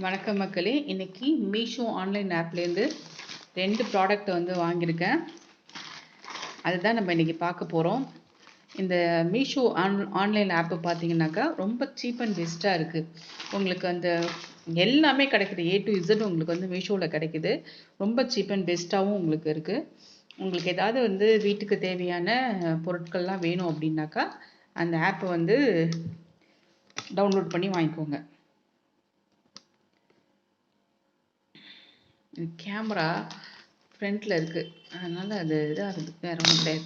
வணக்கம் மக்களே. இன்னைக்கு மீஷோ ஆன்லைன் ஆப்லேருந்து ரெண்டு ப்ராடக்ட் வந்து வாங்கியிருக்கேன். அதுதான் நம்ம இன்னைக்கு பார்க்க போகிறோம் இந்த மீஷோ ஆன் ஆன்லைன் ஆப்பு பார்த்தீங்கன்னாக்கா ரொம்ப சீப் அண்ட் பெஸ்ட்டாக இருக்குது உங்களுக்கு அந்த எல்லாமே கிடைக்குது. ஏ டு இசட் உங்களுக்கு வந்து மீஷோவில் கிடைக்குது. ரொம்ப சீப் அண்ட் பெஸ்ட்டாகவும் உங்களுக்கு இருக்குது உங்களுக்கு ஏதாவது வந்து வீட்டுக்கு தேவையான பொருட்கள்லாம் வேணும் அப்படின்னாக்கா அந்த ஆப்பை வந்து டவுன்லோட் பண்ணி வாங்கிக்கோங்க. கேமரா ஃப்ரண்ட்டில் இருக்குது அதனால் அது இதாக இருக்குது வேறு ஒன்றும் கிடையாது.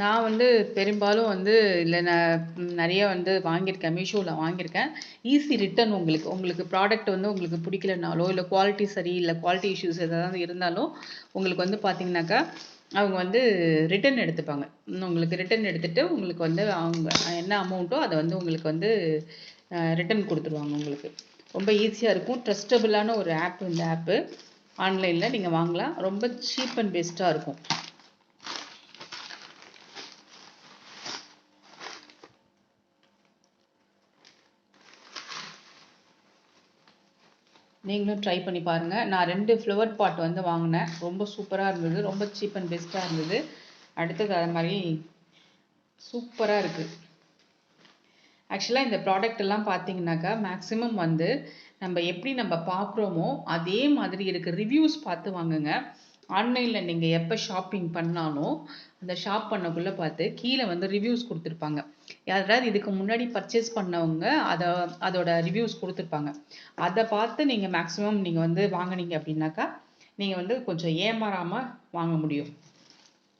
நான் வந்து பெரும்பாலும் வந்து இல்லை நான் நிறைய வந்து வாங்கியிருக்கேன். மீஷோவில் வாங்கியிருக்கேன். ஈஸி ரிட்டர்ன் உங்களுக்கு. உங்களுக்கு ப்ராடக்ட் வந்து உங்களுக்கு பிடிக்கலனாலோ இல்லை குவாலிட்டி சரி இல்லை குவாலிட்டி இஷ்யூஸ் எதாவது இருந்தாலும் உங்களுக்கு வந்து பார்த்தீங்கன்னாக்கா அவங்க வந்து ரிட்டர்ன் எடுத்துப்பாங்க. உங்களுக்கு ரிட்டர்ன் எடுத்துகிட்டு உங்களுக்கு வந்து அவங்க என்ன அமௌண்ட்டோ அதை வந்து உங்களுக்கு வந்து ரிட்டன் கொடுத்துருவாங்க உங்களுக்கு. ரொம்ப ஈஸியாக இருக்கும். ட்ரஸ்டபுளான ஒரு ஆப் இந்த ஆப்பு ஆன்லைனில் நீங்கள் வாங்கலாம். ரொம்ப சீப் அண்ட் பெஸ்ட்டாக இருக்கும். நீங்களும் ட்ரை பண்ணி பாருங்கள் நான் ரெண்டு ஃப்ளவர் பாட் வந்து வாங்கினேன். ரொம்ப சூப்பராக இருந்தது. ரொம்ப சீப் அண்ட் பெஸ்ட்டாக இருந்தது. அடுத்தது அது மாதிரி சூப்பராக இருக்குது ஆக்சுவலாக இந்த ப்ராடக்ட் எல்லாம் பார்த்தீங்கன்னாக்கா மேக்ஸிமம் வந்து நம்ம எப்படி நம்ம பார்க்குறோமோ அதே மாதிரி இருக்குது ரிவ்யூஸ் பார்த்து வாங்குங்க. ஆன்லைனில் நீங்கள் எப்போ ஷாப்பிங் பண்ணாலும் அந்த ஷாப் பண்ணக்குள்ளே பார்த்து கீழே வந்து ரிவ்யூஸ் கொடுத்துருப்பாங்க. யாராவது இதுக்கு முன்னாடி பர்ச்சேஸ் பண்ணவங்க அதை அதோட ரிவ்யூஸ் கொடுத்துருப்பாங்க. அதை பார்த்து நீங்கள் மேக்ஸிமம் நீங்கள் வந்து வாங்கினீங்க அப்படின்னாக்கா நீங்கள் வந்து கொஞ்சம் ஏமாறாமல் வாங்க முடியும்.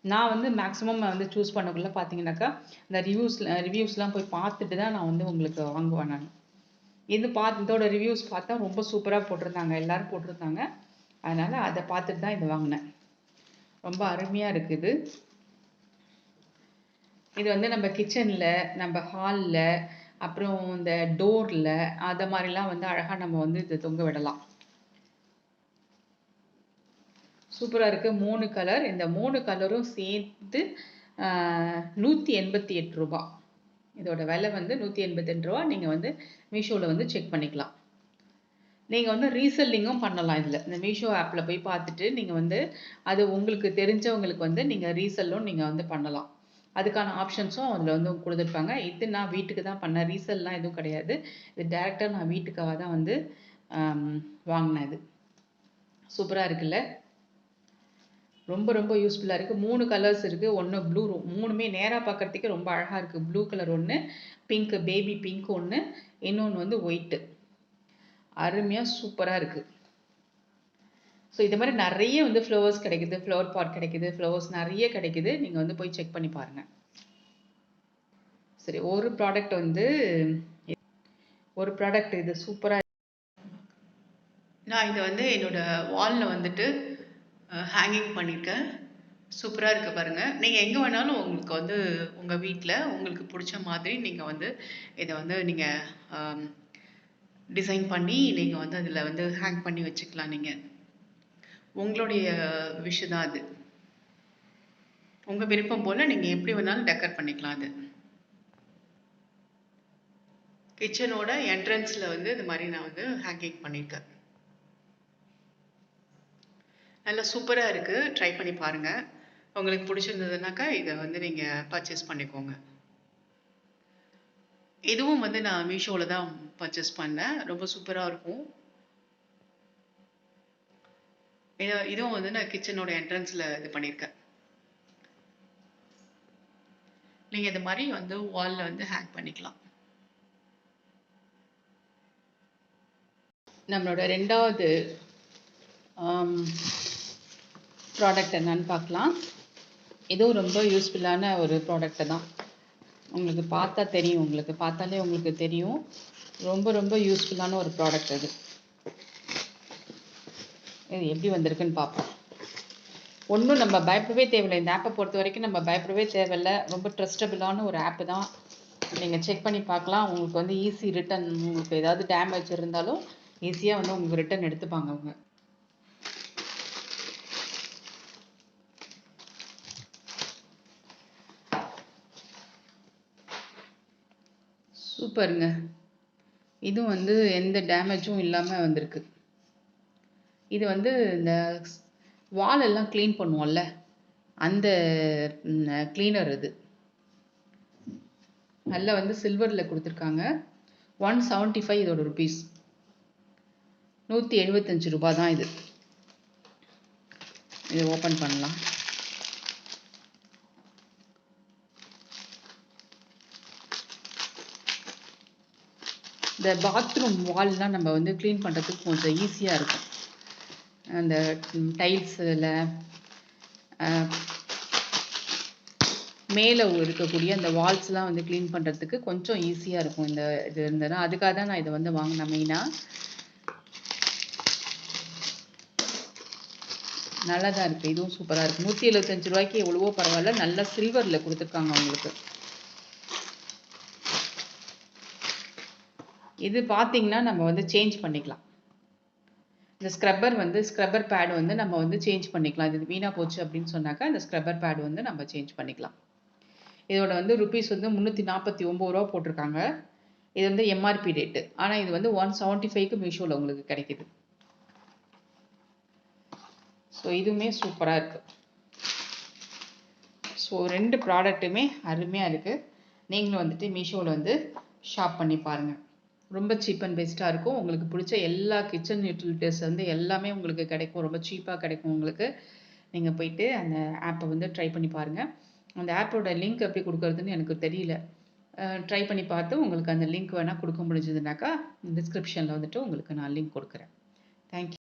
நான் வந்து மேக்ஸிமம் வந்து சூஸ் பண்ணக்குள்ள பார்த்தீங்கன்னாக்கா இந்த ரிவ்யூஸ் ரிவ்யூஸ்லாம் போய் பார்த்துட்டு தான் நான் வந்து உங்களுக்கு வாங்குவேன் நான். இது பார்த்து இதோட ரிவ்யூஸ் பார்த்தா ரொம்ப சூப்பராக போட்டிருந்தாங்க எல்லோரும் போட்டிருந்தாங்க. அதனால் அதை பார்த்துட்டு தான் இது வாங்கினேன். ரொம்ப அருமையாக இருக்குது இது. வந்து நம்ம கிச்சனில் நம்ம ஹாலில் அப்புறம் இந்த டோரில் அதை மாதிரிலாம் வந்து அழகாக நம்ம வந்து இது தொங்க விடலாம். சூப்பராக இருக்குது மூணு கலர் இந்த மூணு கலரும் சேர்த்து நூற்றி எண்பத்தி எட்டு ரூபா. இதோட விலை வந்து நூற்றி எண்பத்தெட்டு ரூபா. நீங்கள் வந்து மீஷோவில் வந்து செக் பண்ணிக்கலாம். நீங்கள் வந்து ரீசெல்லிங்கும் பண்ணலாம் இதில். இந்த மீஷோ ஆப்பில் போய் பார்த்துட்டு நீங்கள் வந்து அது உங்களுக்கு தெரிஞ்சவங்களுக்கு வந்து நீங்கள் ரீசெல்லும் நீங்கள் வந்து பண்ணலாம். அதுக்கான ஆப்ஷன்ஸும் அதில் வந்து கொடுத்துருப்பாங்க இது நான் வீட்டுக்கு தான் பண்ணேன். ரீசெல்லாம் எதுவும் கிடையாது. இது டேரெக்டாக நான் வீட்டுக்காக தான் வந்து வாங்கினேன் இது. சூப்பராக இருக்குல்ல? ரொம்ப ரொம்ப யூஸ்ஃபுல்லாக இருக்குது மூணு கலர்ஸ் இருக்குது ஒன்று ப்ளூ மூணுமே நேராக பார்க்குறதுக்கே ரொம்ப அழகாக இருக்குது ப்ளூ கலர் ஒன்று பிங்க்கு பேபி பிங்க் ஒன்று இன்னொன்று வந்து ஒயிட்டு அருமையாக சூப்பராக இருக்குது ஸோ இது மாதிரி நிறைய வந்து ஃப்ளவர்ஸ் கிடைக்குது. ஃப்ளவர் பாட் கிடைக்குது. ஃப்ளவர்ஸ் நிறைய கிடைக்குது. நீங்கள் வந்து போய் செக் பண்ணி பாருங்கள் சரி ஒரு ப்ராடக்ட் வந்து ஒரு ப்ராடக்ட் இது சூப்பராக நான் இதை வந்து என்னோடய வாலில் வந்துட்டு ஹேங்கிங் பண்ணியிருக்கேன் சூப்பராக இருக்குது பாருங்கள் நீங்கள் எங்கே வேணாலும் உங்களுக்கு வந்து உங்கள் வீட்டில் உங்களுக்கு பிடிச்ச மாதிரி நீங்கள் வந்து இதை வந்து நீங்கள் டிசைன் பண்ணி நீங்கள் வந்து அதில் வந்து ஹேங் பண்ணி வச்சுக்கலாம் நீங்கள் உங்களுடைய விஷ் தான் அது. உங்கள் விருப்பம் போல் நீங்கள் எப்படி வேணாலும் டெக்கர் பண்ணிக்கலாம் அது. கிச்சனோட என்ட்ரன்ஸில் வந்து இது மாதிரி நான் வந்து ஹேங்கிங் பண்ணியிருக்கேன் நல்லா சூப்பராக இருக்குது ட்ரை பண்ணி பாருங்கள் உங்களுக்கு பிடிச்சிருந்ததுனாக்கா இதை வந்து நீங்கள் பர்ச்சேஸ் பண்ணிக்கோங்க. இதுவும் வந்து நான் மீஷோவில் தான் பர்ச்சேஸ் பண்ணேன். ரொம்ப சூப்பராக இருக்கும். இது இதுவும் வந்து நான் கிச்சனோட என்ட்ரன்ஸில் இது பண்ணியிருக்கேன் நீங்கள் இது மாதிரி வந்து வாலில் வந்து ஹேங் பண்ணிக்கலாம். நம்மளோட ரெண்டாவது ப்ராடக்ட் என்னன்னு பார்க்கலாம். இதுவும் ரொம்ப யூஸ்ஃபுல்லான ஒரு ப்ராடக்ட்டு தான். உங்களுக்கு பார்த்தா தெரியும். உங்களுக்கு பார்த்தாலே உங்களுக்கு தெரியும். ரொம்ப ரொம்ப யூஸ்ஃபுல்லான ஒரு ப்ராடக்ட் அது. இது எப்படி வந்திருக்குன்னு பார்ப்போம். ஒன்றும் நம்ம பயப்படவே தேவையில்லை. இந்த ஆப்பை பொறுத்த வரைக்கும் நம்ம பயப்படவே தேவையில்லை. ரொம்ப ட்ரஸ்டபிளான ஒரு ஆப்பு தான். நீங்கள் செக் பண்ணி பார்க்கலாம். உங்களுக்கு வந்து ஈஸி ரிட்டன் உங்களுக்கு ஏதாவது டேமேஜ் இருந்தாலும் ஈஸியாக வந்து உங்களுக்கு ரிட்டன் எடுத்துப்பாங்க அவங்க. சூப்பருங்க. இதுவும் வந்து எந்த டேமேஜும் இல்லாமல் வந்திருக்கு. இது வந்து இந்த வால் எல்லாம் க்ளீன் பண்ணுவோம்ல அந்த க்ளீனர் இது. நல்லா வந்து சில்வரில் கொடுத்துருக்காங்க. ஒன் செவன்ட்டி ஃபைவ் இதோட ருபீஸ். நூற்றி எழுபத்தஞ்சு ரூபா தான் இது. இதை ஓப்பன் பண்ணலாம். இந்த பாத்ரூம் வால்லாம் நம்ம வந்து க்ளீன் பண்ணுறதுக்கு கொஞ்சம் ஈஸியாக இருக்கும். அந்த டைல்ஸில் மேலே இருக்கக்கூடிய அந்த வால்ஸ்லாம் வந்து க்ளீன் பண்ணுறதுக்கு கொஞ்சம் ஈஸியாக இருக்கும் இந்த இது இருந்ததுன்னா. அதுக்காக தான் நான் இதை வந்து வாங்கினேன் மெயினாக நல்லா தான் இருக்குது இதுவும் சூப்பராக இருக்குது நூற்றி எழுபத்தஞ்சு ரூபாய்க்கு எவ்வளவோ பரவாயில்ல. நல்ல சில்வரில் கொடுத்துருக்காங்க அவங்களுக்கு. இது பார்த்திங்கன்னா நம்ம வந்து சேஞ்ச் பண்ணிக்கலாம். இந்த ஸ்க்ரப்பர் வந்து ஸ்க்ரப்பர் பேட் வந்து நம்ம வந்து சேஞ்ச் பண்ணிக்கலாம். இது வீணாக போச்சு அப்படின்னு சொன்னாக்கா இந்த ஸ்க்ரப்பர் பேட் வந்து நம்ம சேஞ்ச் பண்ணிக்கலாம். இதோட வந்து ருபீஸ் வந்து முந்நூற்றி நாற்பத்தி ஒம்பது ரூபா போட்டிருக்காங்க. இது வந்து எம்ஆர்பி ரேட்டு ஆனால் இது வந்து ஒன் செவன்ட்டி ஃபைவ்க்கு மீஷோவில் உங்களுக்கு கிடைக்கிது. ஸோ இதுவுமே சூப்பராக இருக்குது ஸோ ரெண்டு ப்ராடக்ட்டுமே அருமையாக இருக்குது நீங்களும் வந்துட்டு மீஷோவில் வந்து ஷாப் பண்ணி பாருங்கள் ரொம்ப சீப் அண்ட் பெஸ்ட்டாக இருக்கும். உங்களுக்கு பிடிச்ச எல்லா கிச்சன் யூட்டிலிட்டிஸ் வந்து எல்லாமே உங்களுக்கு கிடைக்கும். ரொம்ப சீப்பாக கிடைக்கும் உங்களுக்கு. நீங்கள் போயிட்டு அந்த ஆப்பை வந்து ட்ரை பண்ணி பாருங்கள் அந்த ஆப்போட லிங்க் எப்படி கொடுக்குறதுன்னு எனக்கு தெரியல. ட்ரை பண்ணி பார்த்து உங்களுக்கு அந்த லிங்க் வேணால் கொடுக்க முடிஞ்சதுனாக்கா டிஸ்கிரிப்ஷனில் வந்துட்டு உங்களுக்கு நான் லிங்க் கொடுக்குறேன். தேங்க்யூ